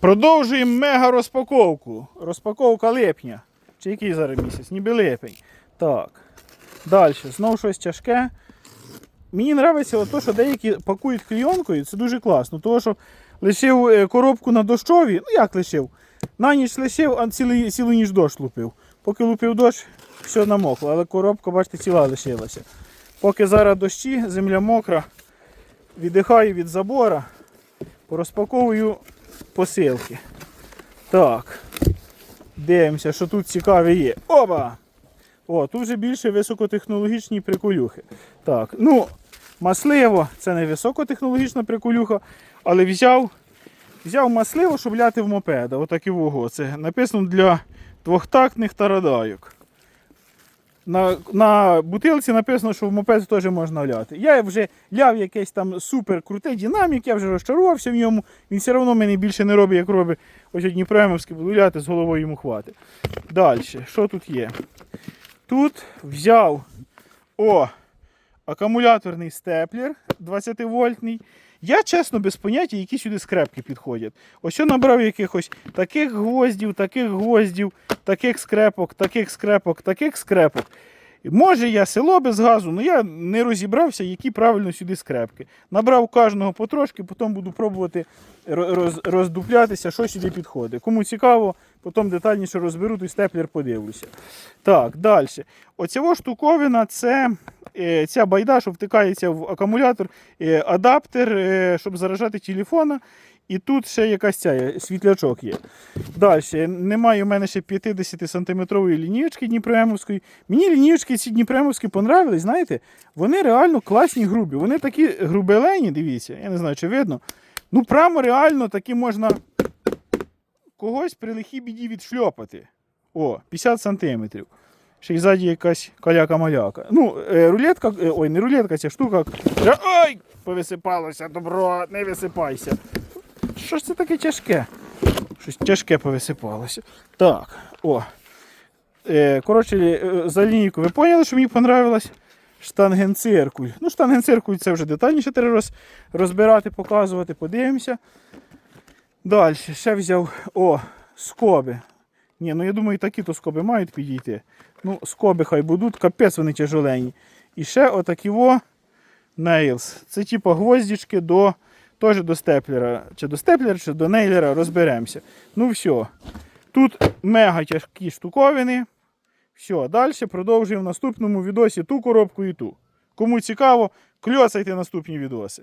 Продовжуємо мега розпаковку. Розпаковка липня. Чи який зараз місяць? Ніби липень. Так. Далі. Знову щось тяжке. Мені подобається те, що деякі пакують клійонкою, це дуже класно. Тому що лишив е, коробку на дощові, ну як лишив? На ніч лишив, а цілий, цілу ніч дощ лупив. Поки лупив дощ, все намокло, але коробка, бачите, ціла лишилася. Поки зараз дощі, земля мокра, віддихаю від забора, порозпаковую посилки. Так. Дивимося, що тут цікаве є. Опа! О, тут вже більше високотехнологічні приколюхи. Так, ну, масливо, це не високотехнологічна приколюха, але взяв, взяв масливо, щоб ляти в мопеда. Отакі вого. Це написано для двохтактних тарадайок. На, на бутилці написано, що в мопед теж можна ляти. Я вже ляв якийсь там супер крутий динамік, я вже розчарувався в ньому. Він все одно мене більше не робить, як робить ось Дніпремовський, буду ляти з головою йому хватить. Далі, що тут є? Тут взяв о, акумуляторний степлер 20 вольтний. Я чесно без поняття, які сюди скрепки підходять. Ось я набрав якихось таких гвоздів, таких гвоздів, таких скрепок, таких скрепок, таких скрепок. Може я село без газу, але я не розібрався, які правильно сюди скрепки. Набрав кожного потрошки, потім буду пробувати роз- роздуплятися, що сюди підходить. Кому цікаво, потім детальніше розберу, той степлер подивлюся. Так, далі. Оця штуковина це е, ця байда, що втикається в акумулятор, е, адаптер, е, щоб заражати телефона. І тут ще якась ця світлячок є. Далі, немає у мене ще 50 сантиметрової лінієчки Дніпремовської. Мені лінієчки ці Дніпремовські понравились, знаєте, вони реально класні грубі. Вони такі грубелені, дивіться, я не знаю, чи видно. Ну, прямо реально такі можна когось при лихій біді відшльопати. О, 50 сантиметрів. Ще й ззаді якась каляка-маляка. Ну, е, рулетка, е, ой, не рулетка, ця штука. Ой! Повисипалося, добро, не висипайся. Що ж це таке тяжке? Щось тяжке повисипалося. Так, о. Е, коротше, е, за лінійку ви поняли, що мені понравилось? Штангенциркуль. Ну, штангенциркуль це вже детальніше треба роз, розбирати, показувати, подивимося. Далі, ще взяв о, скоби. Ні, ну я думаю, такі то скоби мають підійти. Ну, скоби хай будуть, капець вони тяжелені. І ще отакі во нейлс. Це типу гвоздічки до, теж до степлера. Чи до степлера, чи до нейлера розберемося. Ну все. Тут мега тяжкі штуковини. Все, далі продовжуємо в наступному відосі ту коробку і ту. Кому цікаво, кльосайте наступні відоси.